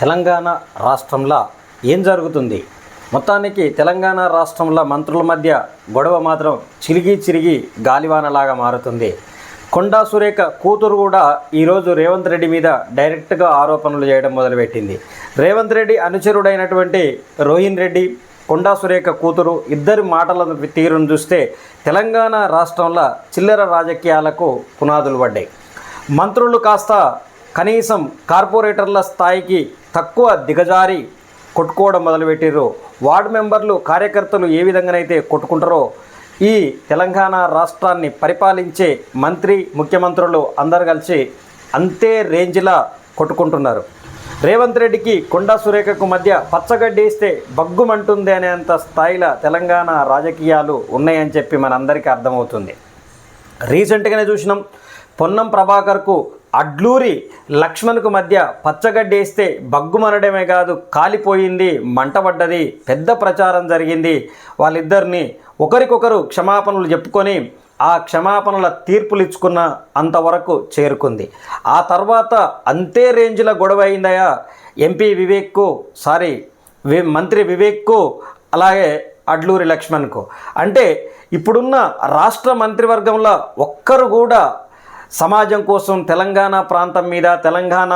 తెలంగాణ రాష్ట్రంలో ఏం జరుగుతుంది? మొత్తానికి తెలంగాణ రాష్ట్రంలో మంత్రుల మధ్య గొడవ మాత్రం చిరిగి చిరిగి గాలివానలాగా మారుతుంది. కొండా సురేఖ కూతురు కూడా ఈరోజు రేవంత్ రెడ్డి మీద డైరెక్ట్గా ఆరోపణలు చేయడం మొదలుపెట్టింది. రేవంత్ రెడ్డి అనుచరుడైనటువంటి రోహిన్ రెడ్డి కొండా సురేఖ కూతురు ఇద్దరి మాటల తీరును చూస్తే తెలంగాణ రాష్ట్రంలో చిల్లర రాజకీయాలకు పునాదులు పడ్డాయి. మంత్రులు కాస్త కనీసం కార్పొరేటర్ల స్థాయికి తక్కువ దిగజారి కొట్టుకోవడం మొదలుపెట్టారు వార్డు మెంబర్లు కార్యకర్తలు ఏ విధంగానైతే కొట్టుకుంటారో ఈ తెలంగాణ రాష్ట్రాన్ని పరిపాలించే మంత్రి ముఖ్యమంత్రులు అందరు కలిసి అంతే రేంజ్లా కొట్టుకుంటున్నారు. రేవంత్ రెడ్డికి కొండా సురేఖకు మధ్య పచ్చగడ్డి వేస్తే బగ్గుమంటుంది అనేంత స్థాయిలో తెలంగాణ రాజకీయాలు ఉన్నాయని చెప్పి మనందరికీ అర్థమవుతుంది. రీసెంట్గానే చూసినాం. పొన్నం ప్రభాకర్కు అడ్లూరి లక్ష్మణ్కు మధ్య పచ్చగడ్డి వేస్తే బగ్గుమనడమే కాదు కాలిపోయింది మంటపడ్డది పెద్ద ప్రచారం జరిగింది. వాళ్ళిద్దరిని ఒకరికొకరు క్షమాపణలు చెప్పుకొని ఆ క్షమాపణల తీర్పులు ఇచ్చుకున్న అంతవరకు చేరుకుంది. ఆ తర్వాత అంతే రేంజ్లో గొడవ అయిందయా? ఎంపీ వివేక్కు సారీ వి మంత్రి వివేక్కు అలాగే అడ్లూరి లక్ష్మణ్కు. అంటే ఇప్పుడున్న రాష్ట్ర మంత్రివర్గంలో ఒక్కరు కూడా సమాజం కోసం తెలంగాణ ప్రాంతం మీద తెలంగాణ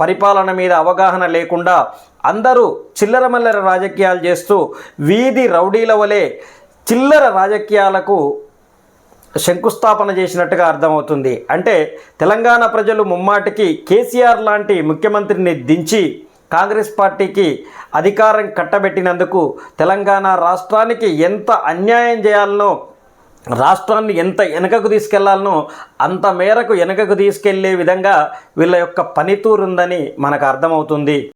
పరిపాలన మీద అవగాహన లేకుండా అందరూ చిల్లర మల్లర రాజకీయాలు చేస్తూ వీధి రౌడీల వలె చిల్లర రాజకీయాలకు శంకుస్థాపన చేసినట్టుగా అర్థమవుతుంది. అంటే తెలంగాణ ప్రజలు ముమ్మాటికి కేసీఆర్ లాంటి ముఖ్యమంత్రిని దించి కాంగ్రెస్ పార్టీకి అధికారం కట్టబెట్టినందుకు తెలంగాణ రాష్ట్రానికి ఎంత అన్యాయం చేయాలనో రాష్ట్రాన్ని ఎంత వెనకకు తీసుకెళ్ళాలనో అంత మేరకు వెనకకు తీసుకెళ్ళే విధంగా వీళ్ళ యొక్క పనితీరు ఉందని మనకు అర్థమవుతుంది.